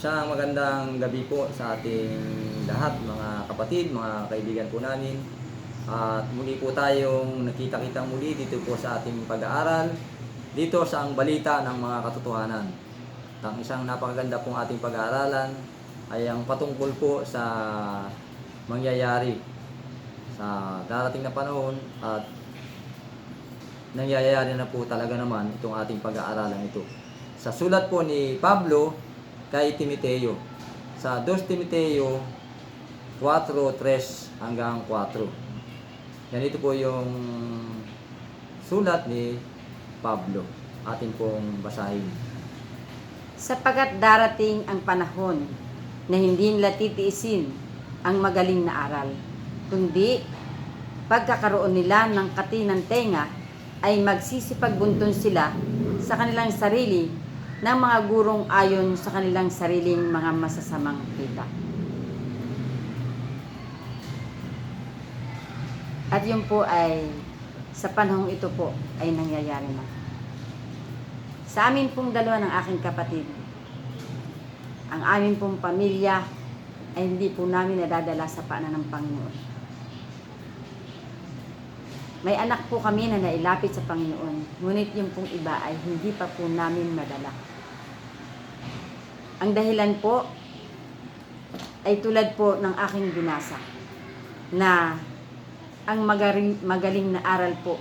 Isang magandang gabi po sa ating lahat, mga kapatid, mga kaibigan po namin. At muli po tayong nakita-kitang muli dito po sa ating pag-aaral, dito sa ang balita ng mga katotohanan. At ang isang napakaganda pong ating pag-aaralan ay ang patungkol po sa mangyayari sa darating na panahon at nangyayari na po talaga naman itong ating pag-aaralan ito. Sa sulat po ni Pablo kay Timoteo, sa 2 Timoteo 4:3 hanggang 4. Yan ito po yung sulat ni Pablo. Atin pong basahin. Sapagat darating ang panahon na hindi nila titiisin ang magaling na aral, kundi pagkakaroon nila ng katinang tenga ay magsisipagbunton sila sa kanilang sarili ng mga gurong ayon sa kanilang sariling mga masasamang kita. At yun po ay sa panahong ito po ay nangyayari na. Sa amin pong dalawa ng aking kapatid, ang amin pong pamilya ay hindi po namin nadadala sa paanan ng Panginoon. May anak po kami na nailapit sa Panginoon, ngunit yung pong iba ay hindi pa po namin madala. Ang dahilan po ay tulad po ng aking binasa na ang magaling, magaling na aral po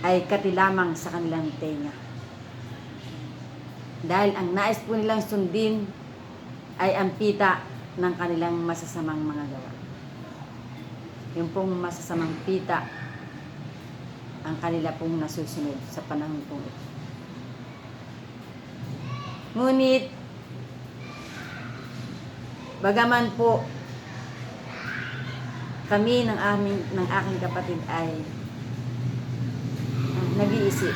ay katilamang sa kanilang tenga. Dahil ang nais po nilang sundin ay ang pita ng kanilang masasamang mga gawa. Yung pong masasamang pita ang kanila pong nasusunod sa panahon pong ito. Ngunit, bagaman po kami ng aming ng aking kapatid ay ah, nag-iisip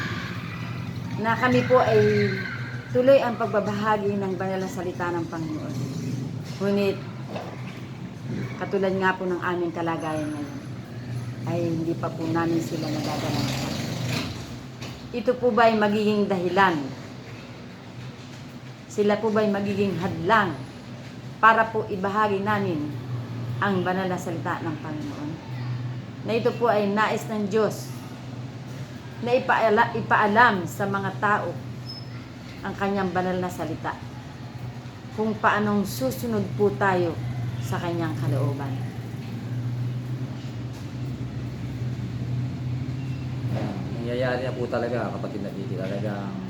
na kami po ay tuloy ang pagbabahagi ng banal na salita ng Panginoon. Ngunit katulad nga po ng aming kalagayan ngayon ay hindi pa po namin sila nadadala. Ito po ba ay magiging dahilan? Sila po ba ay magiging hadlang para po ibahagi namin ang banal na salita ng Panginoon? Na ito po ay nais ng Diyos na ipaala, ipaalam sa mga tao ang kanyang banal na salita kung paanong susunod po tayo sa kanyang kalooban. Nangyayari na po talaga kapatid na Vicky. Talagang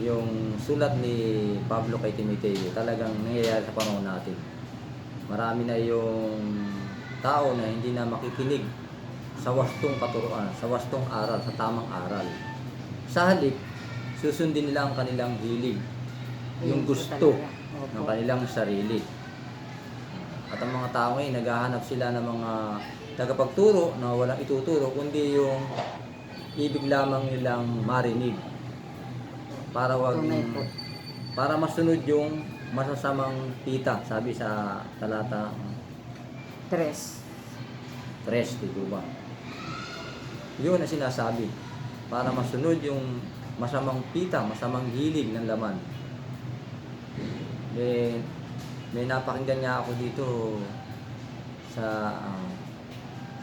yung sulat ni Pablo kay Timoteo talagang nangyayari sa panahon natin. Marami na yung tao na hindi na makikinig sa wastong katuruan, sa wastong aral, sa tamang aral. Sa halip, susundin nila ang kanilang hilig, yung gusto ng kanilang sarili. At ang mga tao ngayon, naghahanap sila ng mga tagapagturo na walang ituturo, kundi yung ibig lamang nilang marinig. Para wag po. para masunod yung masasamang tita, sabi sa talata Tres. 3, di ba? Yun ang sinasabi. Para masunod yung masamang pita, masamang hilig ng laman. May, may napakinggan niya ako dito sa ah,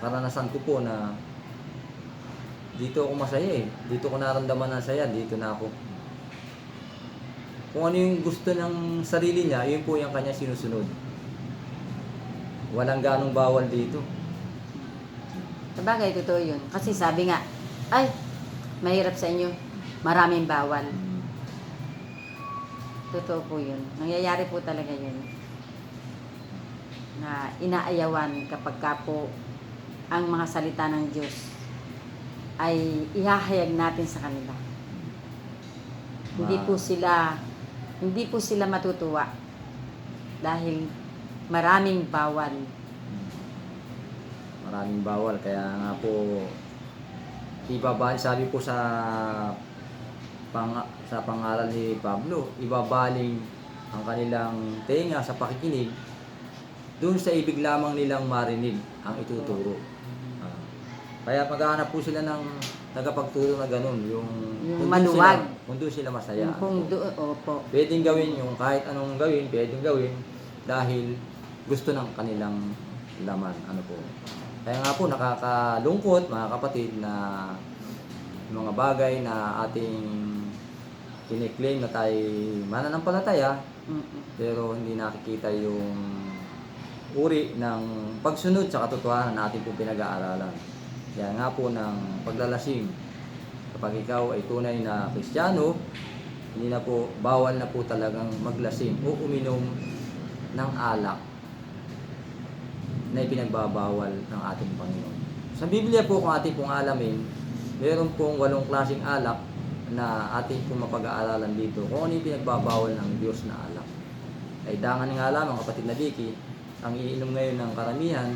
karanasan ko po na dito ako masaya eh. Dito ko naramdaman ng saya, dito na ako. Kung ano yung gusto ng sarili niya, yun po yung kanya sinusunod. Walang ganong bawal dito. Sabagay, totoo yun. Kasi sabi nga, ay, mahirap sa inyo. Maraming bawal. Totoo po yun. Nangyayari po talaga yun. Na inaayawan kapag ka po ang mga salita ng Diyos ay ihahayag natin sa kanila. Hindi po sila hindi po sila matutuwa dahil maraming bawal. maraming bawal kaya nga po ibabal sabi po sa pang, sa pangalan ni Pablo ibabaling ang kanilang tenga sa pakikinig doon sa ibig lamang nilang marinig ang ituturo. Kaya maghahanap po sila ng tagapagturo na ganun, yung, Yung kung doon maluwag. Sila, kung doon sila masaya. Yung kung do- opo. Pwedeng gawin yung kahit anong gawin, pwedeng gawin dahil gusto ng kanilang laman. Ano po. Kaya nga po nakakalungkot mga kapatid na mga bagay na ating kiniklaim na tayo mananampalataya Mm-mm. pero hindi nakikita yung uri ng pagsunod sa katotohanan na ating po pinag-aaralan. Kaya nga po ng paglalasing. Kapag ikaw ay tunay na Kristiyano, hindi na po, bawal na po talagang maglasing o uminom ng alak na ipinagbabawal ng ating Panginoon. Sa Biblia po, kung ating pong alamin, meron pong walong klaseng alak na ating pong mapag-aaralan dito kung ano yung pinagbabawal ng Diyos na alak. Ay dangan nga lamang kapatid na Vicky, ang iinom ngayon ng karamihan,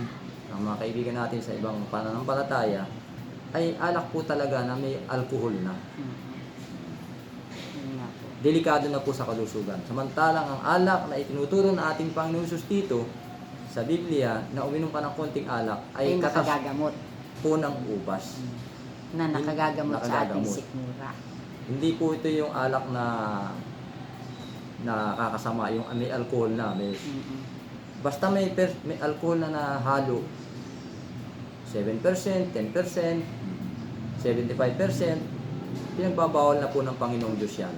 ng mga kaibigan natin sa ibang pananampalataya, ay alak po talaga na may alkohol na. Po. Delikado na po sa kalusugan. Samantalang ang alak na itinuturo ng ating Panginoon dito sa Biblia na uminom ka ng konting alak Ay ay nakagagamot. po ng ubas. Na nakagagamot sa ating Nakagagamot. sikmura. Hindi po ito yung alak na nakakasama, yung may alcohol na. May, Mm-mm. basta may, may alcohol na nahalo, 7%, 10%, 75%, pinagbabawal na po ng Panginoong Diyos yan.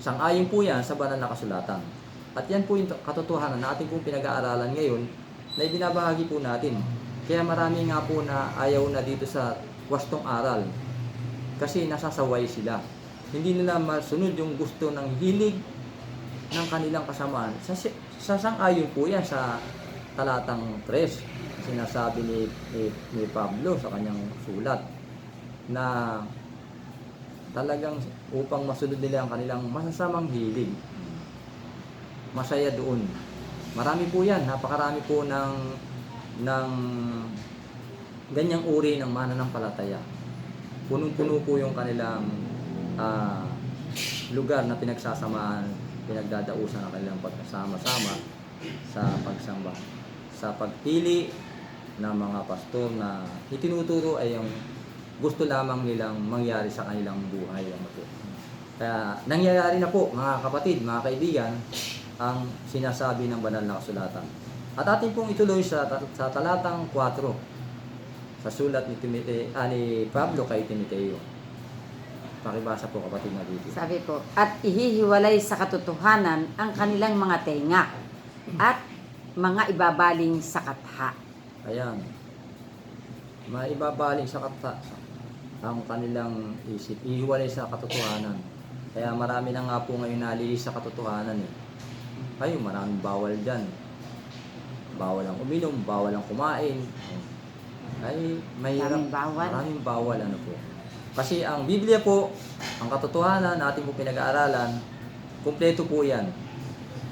Sang-ayon po yan sa banal na kasulatan. At yan po yung katotohanan na ating pong pinag-aaralan ngayon na ibinabahagi po natin. Kaya marami nga po na ayaw na dito sa wastong aral. Kasi nasasaway sila. Hindi nila masunod yung gusto ng hilig ng kanilang kasamaan. Sa, sa sang-ayon po yan sa talatang 3. Sinasabi ni, ni, ni Pablo sa kanyang sulat na talagang upang masunod nila ang kanilang masasamang hilig. Masaya doon. Marami po yan. Napakarami po ng ng ganyang uri ng mananampalataya. Punong-puno po yung kanilang ah, lugar na pinagsasamaan, pinagdadausan ng kanilang pagkasama-sama sa pagsamba. Sa pagpili ng mga pastor na itinuturo ay yung gusto lamang nilang mangyari sa kanilang buhay. Ano po. Kaya nangyayari na po mga kapatid, mga kaibigan, ang sinasabi ng banal na kasulatan. At atin pong ituloy sa, sa talatang 4 sa sulat ni, Timoteo, ah, ni Pablo kay Timoteo. Pakibasa po kapatid na dito. Sabi po, at ihihiwalay sa katotohanan ang kanilang mga tenga at mga ibabaling sa katha. Ayan. Maibabaling sa kata ang kanilang isip. Ihiwalay sa katotohanan. Kaya marami na nga po ngayon nalilis sa katotohanan eh. Ay, maraming bawal dyan. Bawal ang uminom, bawal ang kumain. Ay, mahirap. Maraming bawal. Maraming bawal, ano po. Kasi ang Biblia po, ang katotohanan na ating po pinag-aaralan, kumpleto po yan.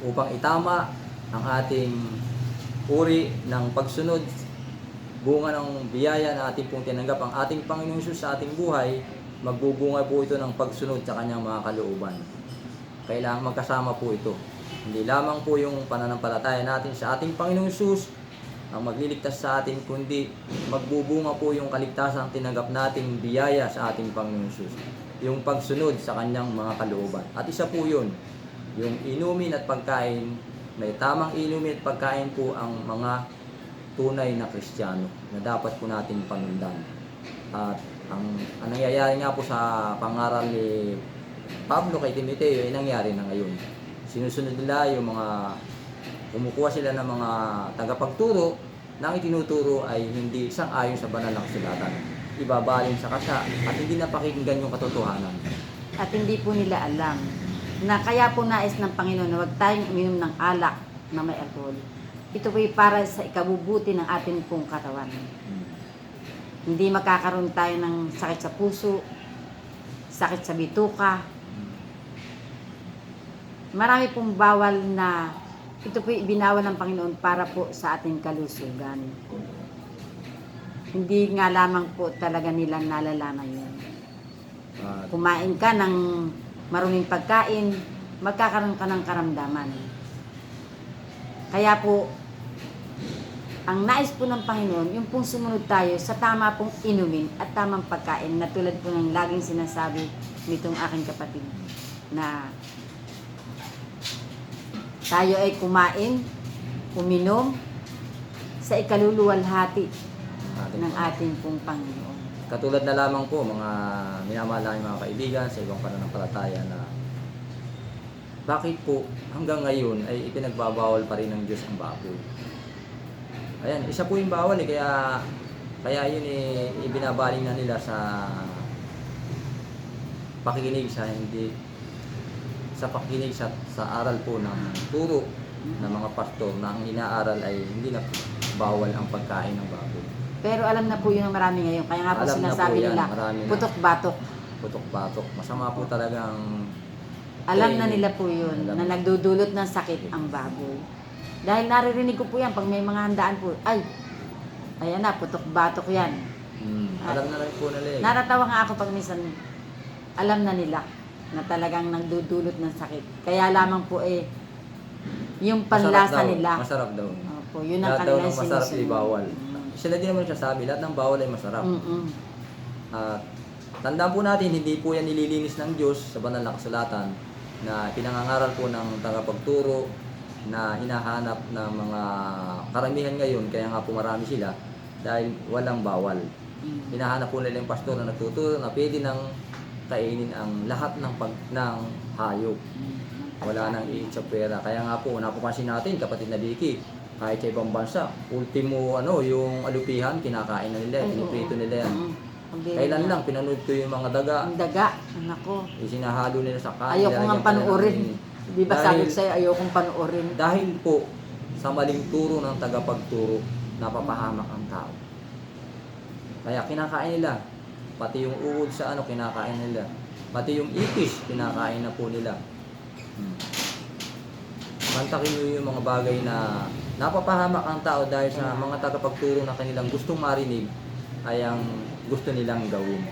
Upang itama ang ating uri ng pagsunod, bunga ng biyaya na ating pong tinanggap ang ating Panginoong Jesus sa ating buhay, magbubunga po ito ng pagsunod sa kanyang mga kalooban. Kailangan magkasama po ito. Hindi lamang po yung pananampalataya natin sa ating Panginoong Jesus ang magliligtas sa atin, kundi magbubunga po yung kaligtasan tinanggap nating biyaya sa ating Panginoong Jesus. Yung pagsunod sa kanyang mga kalooban. At isa po yun, yung inumin at pagkain, may tamang inumin at pagkain po ang mga tunay na Kristiyano na dapat po natin panundan. At ang, ang nangyayari nga po sa pangaral ni Pablo kay Timoteo ay nangyari na ngayon. Sinusunod nila yung mga kumukuha sila ng mga tagapagturo na ang itinuturo ay hindi sang-ayon sa banal na kasulatan. Ibabalin sa kasa at hindi napakinggan yung katotohanan. At hindi po nila alam na kaya po nais ng Panginoon na huwag tayong uminom ng alak na may alcohol. Ito po ay para sa ikabubuti ng ating pong katawan. Hindi makakaroon tayo ng sakit sa puso, sakit sa bituka. Marami pong bawal na ito po ibinawal ng Panginoon para po sa ating kalusugan. Hindi nga lamang po talaga nila nalalaman yun. Kumain ka ng maruming pagkain, magkakaroon ka ng karamdaman. Kaya po, ang nais po ng Panginoon, yung pong sumunod tayo sa tama pong inumin at tamang pagkain na tulad po ng laging sinasabi nitong aking kapatid na tayo ay kumain, uminom sa ikaluluwalhati ng ating pong Panginoon. Katulad na lamang po mga minamahal namin mga kaibigan sa ibang pananampalataya na bakit po hanggang ngayon ay ipinagbabawal pa rin ng Diyos ang baboy. Ayan, isa po yung bawal eh, kaya kaya yun eh, ibinabaling na nila sa pakikinig sa hindi sa pakikinig sa, sa aral po ng turo ng mga pastor na ang inaaral ay hindi na bawal ang pagkain ng baboy. Pero alam na po yun ng marami ngayon. Kaya nga po Alam na sinasabi po yan, nila, marami na. putok-batok. Putok-batok. Masama po talagang Alam Okay. na nila po yun, Alam. na nagdudulot ng sakit ang baboy. Dahil naririnig ko po yan, pag may mga handaan po, ay, ayan na, putok-batok yan. Hmm, alam na rin po nila eh. Naratawa nga ako pag minsan, alam na nila na talagang nagdudulot ng sakit. Kaya lamang po eh, yung Masarap panlasa daw, nila. Masarap daw. Opo, yun ang Lahat daw kanilang ng masarap ay sinusunod. bawal. Mm. Sila din naman nagsasabi, lahat ng bawal ay masarap. Mm-mm. At tandaan po natin, hindi po yan nililinis ng Diyos sa banal na kasulatan na pinangangaral po ng tagapagturo na hinahanap ng mga karamihan ngayon, kaya nga po marami sila, dahil walang bawal. Mm. hinahanap po nila yung pastor na nagtuturo na pwede nang kainin ang lahat ng pag ng hayop. Wala nang iit sa pera. Kaya nga po, napapansin natin, kapatid na Vicky, kahit sa ibang bansa, ultimo ano, yung alupihan, kinakain na nila, Ay, piniprito oo. nila yan. Mm. Ang Kailan lang, pinanood ko yung mga daga, Ang daga, nako. isinahalo nila sa kanin. Ayoko lalagyan nga pa panuorin. ng- Di ba sabi ko Dahil- sa'yo, ayokong panuorin. Dahil po, sa maling turo ng tagapagturo, napapahamak ang tao. Kaya kinakain nila. Pati yung uod sa ano, kinakain nila. Pati yung ipis, kinakain na po nila. Hmm. Mantakin nyo yung mga bagay na napapahamak ang tao dahil sa mga tagapagturo na kanilang gustong marinig ay ang gusto nilang gawin.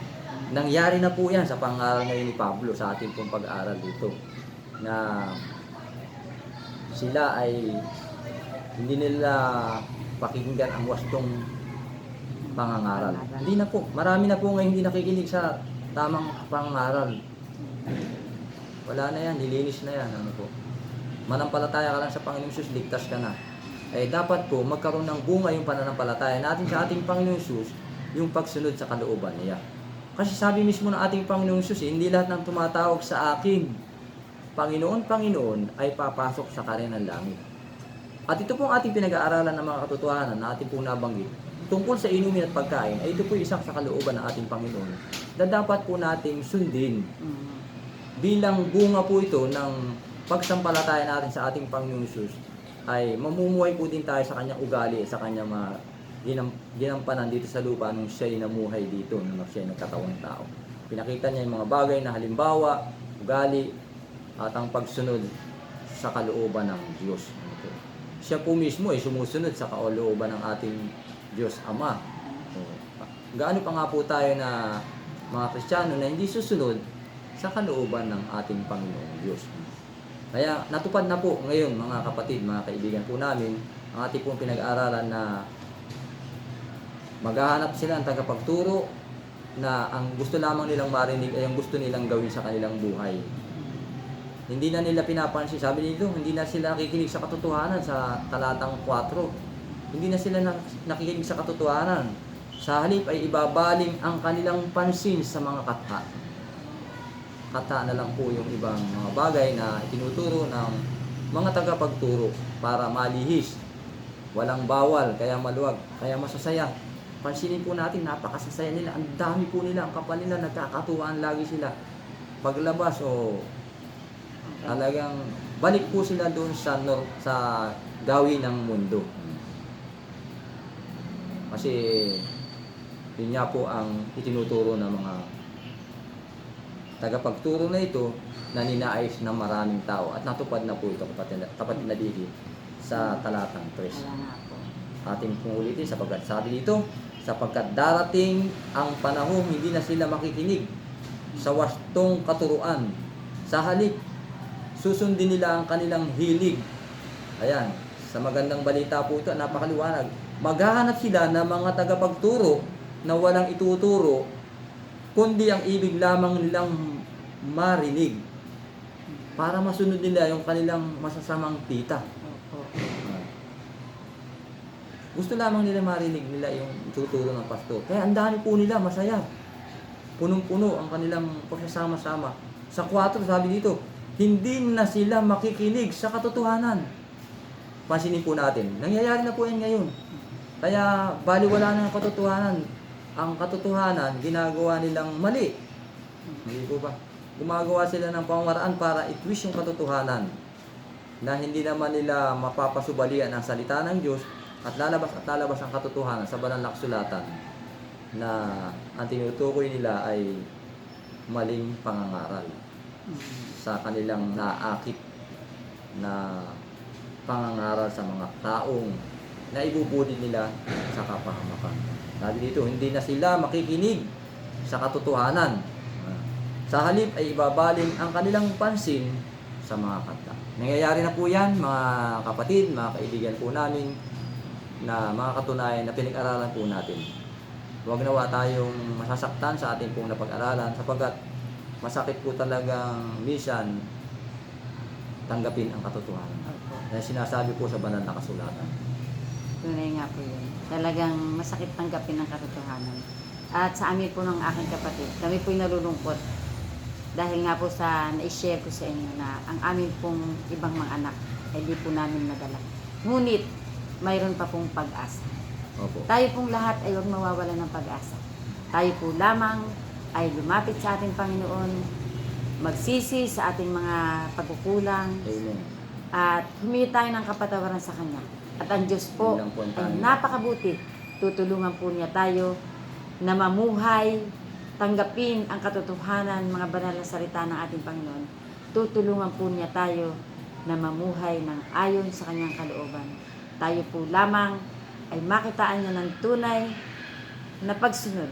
Nangyari na po yan sa pangaral ngayon ni Pablo sa ating pong pag-aaral dito na sila ay hindi nila pakinggan ang wastong pangangaral. Hindi na po. Marami na po ngayon hindi nakikinig sa tamang pangangaral. Wala na yan. Nilinis na yan. Ano po. Manampalataya ka lang sa Panginoong Jesus, ligtas ka na. Eh dapat po magkaroon ng bunga yung pananampalataya natin sa ating Panginoong Jesus, yung pagsunod sa kalooban niya. Kasi sabi mismo ng ating Panginoong Jesus, eh, hindi lahat ng tumatawag sa akin, Panginoon, Panginoon, ay papasok sa kare ng langit. At ito pong ating pinag-aaralan ng mga katotohanan na ating pong nabanggit tungkol sa inumin at pagkain, ay ito po isang sa kalooban ng ating Panginoon na dapat po nating sundin Mm. bilang bunga po ito ng pagsampalataya natin sa ating Panginoong Jesus ay mamumuhay po din tayo sa kanyang ugali sa kanyang mga ginam, ginampanan dito sa lupa nung siya'y namuhay dito nung siya'y nagkatawang tao. Pinakita niya yung mga bagay na halimbawa, ugali, at ang pagsunod sa kalooban ng Diyos. Po. Siya po mismo ay sumusunod sa kalooban ng ating Diyos Ama. O, Gaano pa nga po tayo na mga Kristiyano na hindi susunod sa kalooban ng ating Panginoong Diyos. Kaya natupad na po ngayon mga kapatid, mga kaibigan po namin, ang ating pong pinag-aralan na maghahanap sila ng tagapagturo na ang gusto lamang nilang marinig ay ang gusto nilang gawin sa kanilang buhay. Hindi na nila pinapansin, sabi nito, hindi na sila nakikinig sa katotohanan sa talatang 4. Hindi na sila nak- nakikinig sa katotohanan. Sa halip ay ibabaling ang kanilang pansin sa mga katha. Kata na lang po yung ibang mga bagay na itinuturo ng mga tagapagturo para malihis. Walang bawal, kaya maluwag, kaya masasaya. Pansinin po natin, napakasasaya nila. Ang dami po nila, ang kapal nila, nagkakatuwaan lagi sila. Paglabas o talagang balik po sila doon sa nor sa gawin ng mundo. Kasi yun nga po ang itinuturo ng mga tagapagturo na ito na ninais ng maraming tao at natupad na po ito kapatid, kapatid na Didi sa talatang 3 Wala na po. ating pungulitin sapagkat sabi dito sapagkat darating ang panahon hindi na sila makikinig sa wastong katuruan sa halip susundin nila ang kanilang hilig. Ayan sa magandang balita po ito napakaliwanag. Maghahanap sila ng mga tagapagturo na walang ituturo, kundi ang ibig lamang nilang marinig para masunod nila yung kanilang masasamang tita. Gusto lamang nila marinig nila yung tuturo ng pastor. Kaya ang dami po nila, masaya. Punong-puno ang kanilang pagsasama-sama. Sa 4, sabi dito, hindi na sila makikinig sa katotohanan. Pansinin po natin, nangyayari na po yan ngayon. Kaya baliwala na ang katotohanan. Ang katotohanan, ginagawa nilang mali. Hindi po ba? Gumagawa sila ng pamamaraan para i-twist yung katotohanan na hindi naman nila mapapasubalian ang salita ng Diyos at lalabas at lalabas ang katotohanan sa banal na kasulatan na ang tinutukoy nila ay maling pangangaral sa kanilang naakit na pangangaral sa mga taong na ibubudin nila sa kapahamakan. Sabi dito, hindi na sila makikinig sa katotohanan. Sa halip ay ibabaling ang kanilang pansin sa mga kanta. Nangyayari na po yan, mga kapatid, mga kaibigan po namin, na mga katunayan na pinag-aralan po natin. Huwag nawa tayong masasaktan sa ating pong napag-aralan sapagkat masakit po talagang minsan tanggapin ang katotohanan. Opo. Na sinasabi po sa banal na kasulatan. Tunay nga po yun. Talagang masakit tanggapin ang katotohanan. At sa amin po ng aking kapatid, kami po'y nalulungkot. Dahil nga po sa na-share ko sa inyo na ang amin pong ibang mga anak ay di po namin nadala. Ngunit, mayroon pa pong pag-asa. Opo. Tayo pong lahat ay huwag mawawala ng pag-asa. Tayo po lamang ay lumapit sa ating Panginoon, magsisi sa ating mga pagkukulang, Amen. at humingi tayo ng kapatawaran sa Kanya. At ang Diyos po ang ay napakabuti. Tutulungan po niya tayo na mamuhay, tanggapin ang katotohanan, mga banal na salita ng ating Panginoon. Tutulungan po niya tayo na mamuhay ng ayon sa kanyang kalooban. Tayo po lamang ay makitaan niya ng tunay na pagsunod,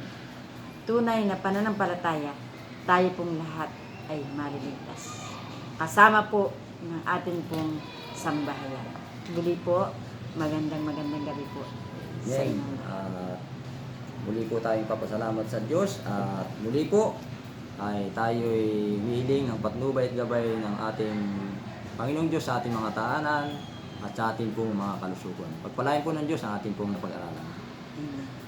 tunay na pananampalataya, tayo pong lahat ay maliligtas. Kasama po ng ating pong sambahayan. Muli po, magandang magandang gabi po sa Yan. inyo. Muli po tayong papasalamat sa Diyos at muli po ay tayo'y humihiling ang patnubay at gabay ng ating Panginoong Diyos sa ating mga taanan at sa ating pong mga kalusugan. Pagpalain po ng Diyos ang ating pong napag-aralan. Amen.